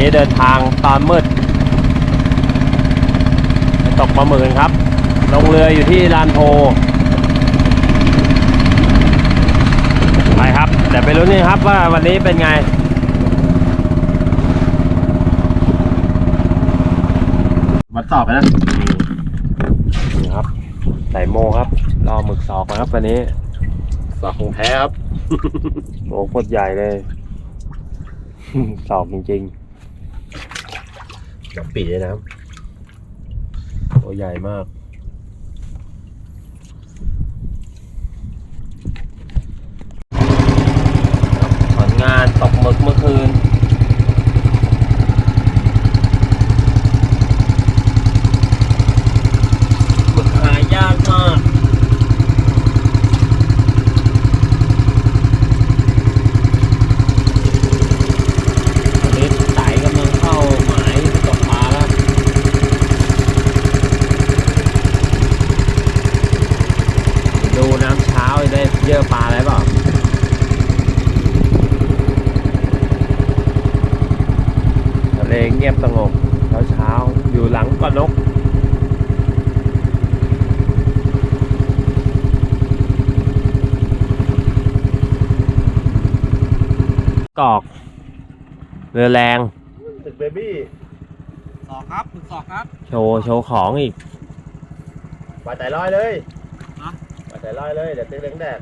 นี้เดินทางตอนมืดไปตกปลาหมึกกันครับ ลงเรืออยู่ที่ลานโพ ไปครับเดี๋ยวไปรู้นนี่ครับว่าวันนี้เป็นไงวัดสอบไปนะนี่ครับไต่โมครับ รอหมึกสอกนะครับวันนี้ สอบของแท้ครับ โอ้โคตรใหญ่เลย สอกจริงๆ กับปีเลยนะครับตัวใหญ่มากครับผลงานตกหมึกเมื่อคืน หมึกหายากมาก ตอนนี้ไต่กำลังเข้าหมายตกปลาแล้ว ดูน้ำเช้าได้เยอะปลาอะไรเปล่าทะเลเงียบสงบเช้าเช้าๆอยู่หลังก้อนนกกอกเรือแรงตึกเบบี้สอกครับฝึกสอกครับ โชว์ โชว์ของอีกปลาใจลอยเลยฮะป ลาใจลอยเลย เดี๋ยวตึกเล้งแดด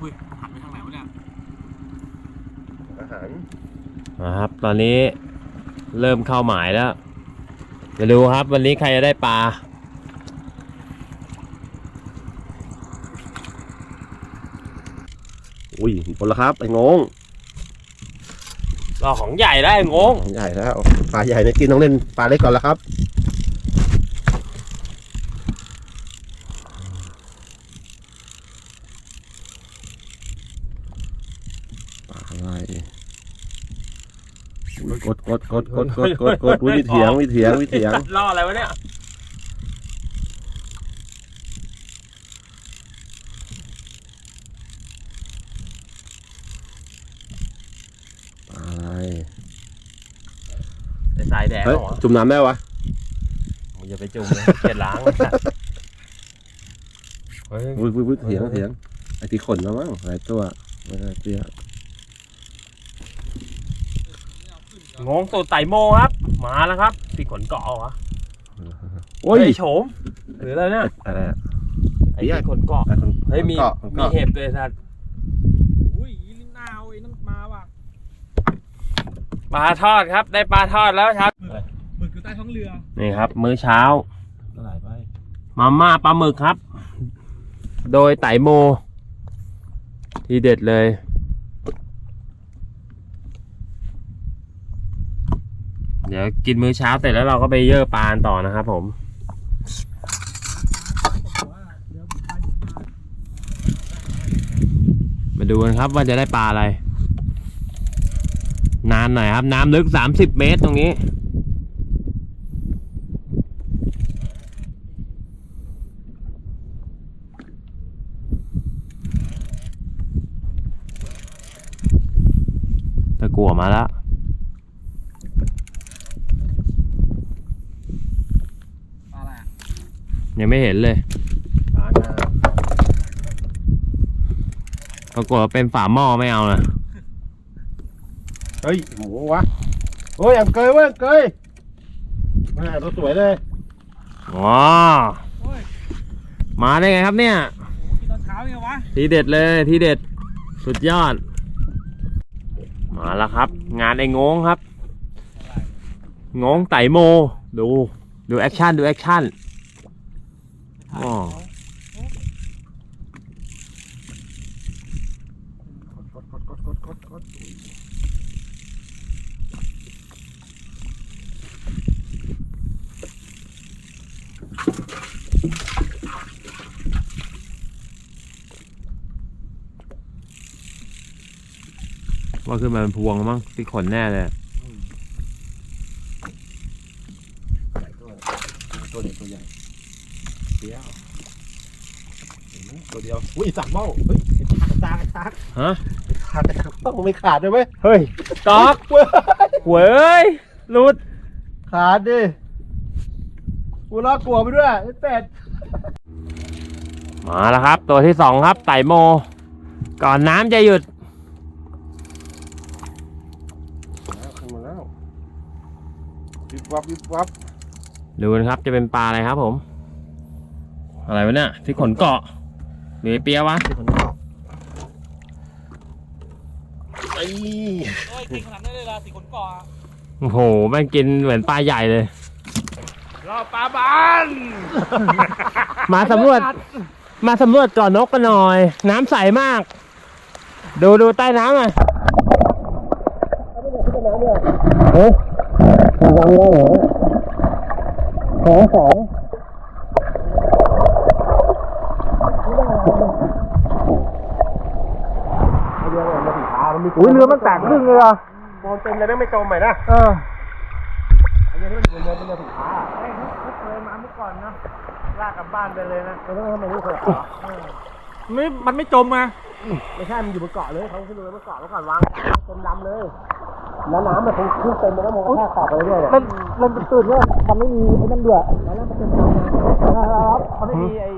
อุ้ยหันไปทางไหนวะเนี่ยอาหารนะครับ ตอนนี้เริ่มเข้าหมายแล้วไปดูครับ วันนี้ใครจะได้ปลาอุ้ยหมดแล้วครับไอ้งงรอของใหญ่ได้งงใหญ่แล้วปลาใหญ่เนี่ยกินต้องเล่นปลาเล็กก่อนแล้วครับปลาอะไรอุ๊ย กดกดกดกดกดกดกดอุ๊ยมีเถียงมีเถียงมีเถียงล่ออะไรวะเนี่ยอะไรสายแดงเฮ้ยเหรอจุ่มน้ำได้วะมึงอย่าไปจุ่มเลยเกลียดล้างเฮ้ยอุ้ยอุ้ยอุ้ยเถียงเถียงไอ้ที่ขนมามั้งหลายตัวไม่น่าเชื่อ งงตัวไต่โมครับ มาแล้วครับที่ขนเกาะเหรอโอ้ยเฮ้โฉมหรืออะไรเนี่ยอะไรอะ ไอ้ที่ขนเกาะไอ้คนเฮ้ยมีกาะคนมีเกาะเห็บด้วยสัตว์อุ้ยลินาวไอ้นั่นมาว่ะปลาทอดครับ ได้ปลาทอดแล้วครับ หมึกอยู่ใต้ท้องเรือนี่ครับ มื้อเช้า หลายใบมาม่าปลาหมึกครับ โดยไต่โม ทีเด็ดเลย เดี๋ยวกินมื้อเช้าเสร็จแล้วเราก็ไปเย่อปลาต่อนะครับผมมาดูกันครับว่าจะได้ปลาอะไร นานหน่อยครับ น้ำลึก30เมตรตรงนี้ ตะกัวมาแล้ว อะไรอะ ยังไม่เห็นเลยปลาหน้าปรากฏว่าเป็นฝาหม้อไม่เอานะเฮ้ยหมูวะโอ้ยอังเกยเว้ยอังเกยแม่ตัวสวยเลยอ๋อโอ้ยมาได้ไงครับเนี่ยโหกินตอนเช้ายังไงวะทีเด็ดเลยทีเด็ดสุดยอด มาแล้วครับ งานไอ้งงครับ งงไต่โม ดู ดูแอคชั่นดูแอคชั่นอ๋อ กดกดกดกดกดกด ว่าขึ้นมาเป็นพวงมั้งที่ขนแน่เลยตัวใหญ่ตัวใหญ่เดียวตัวเดียว อุ้ยสักเบ้าเฮ้ยไอ้ตากระตากฮะไอ้ตขาดแต่ต้องไม่ขาดด้วยเว้ยเฮ้ยตอกเว้ยเว้ยหลุดขาดดิ กูรอกลัวไปด้วยไอ้เป็ดมาแล้วครับ ตัวที่สองครับไต่โม ก่อนน้ำจะหยุดขึ้นมาแล้ววิบวับวิบวับดูนะครับจะเป็นปลาอะไรครับผม อะไรวะเนี่ยที่ขนเกาะหรือไอ้เปียวะที่คนนอกไอ้โอ้ยกินขนาดนั้นเลยละสี่คนก่ออะโอ้โหแม่งกินเหมือนปลาใหญ่เลย รอปลาบ้านมาสำรวจ มาสำรวจก่อนนกกันหน่อย น้ำใสมาก ดูดูใต้น้ำอะเฮ้ยระวังเลยเหรอสองสองอุ้ยเรือมันแตกครึ่งเลยอะมองเต็มเลยแม่งไม่จมใหม่นะ เออ ไอ้เนี่ยที่มันอยู่บนเรือเป็นเรือสีฟ้าเคยมาเมื่อก่อนเนาะลากกลับบ้านไปเลยนะแล้วทำไมไม่เคยไม่มันไม่จมไงไม่ใช่มันอยู่บนเกาะเลยเขาขึ้นเรือบนเกาะแล้วก่อนวางเต็มลำเลย แล้วน้ำมันคงขึ้นเต็มไปแล้วมองแค่ตอบไปเรื่อยๆมันมันเป็นตื่นเนี่ยมันไม่มีไอ้นั่นเดือดแล้วมันเป็นน้ำนะครับมันไม่มีไอ้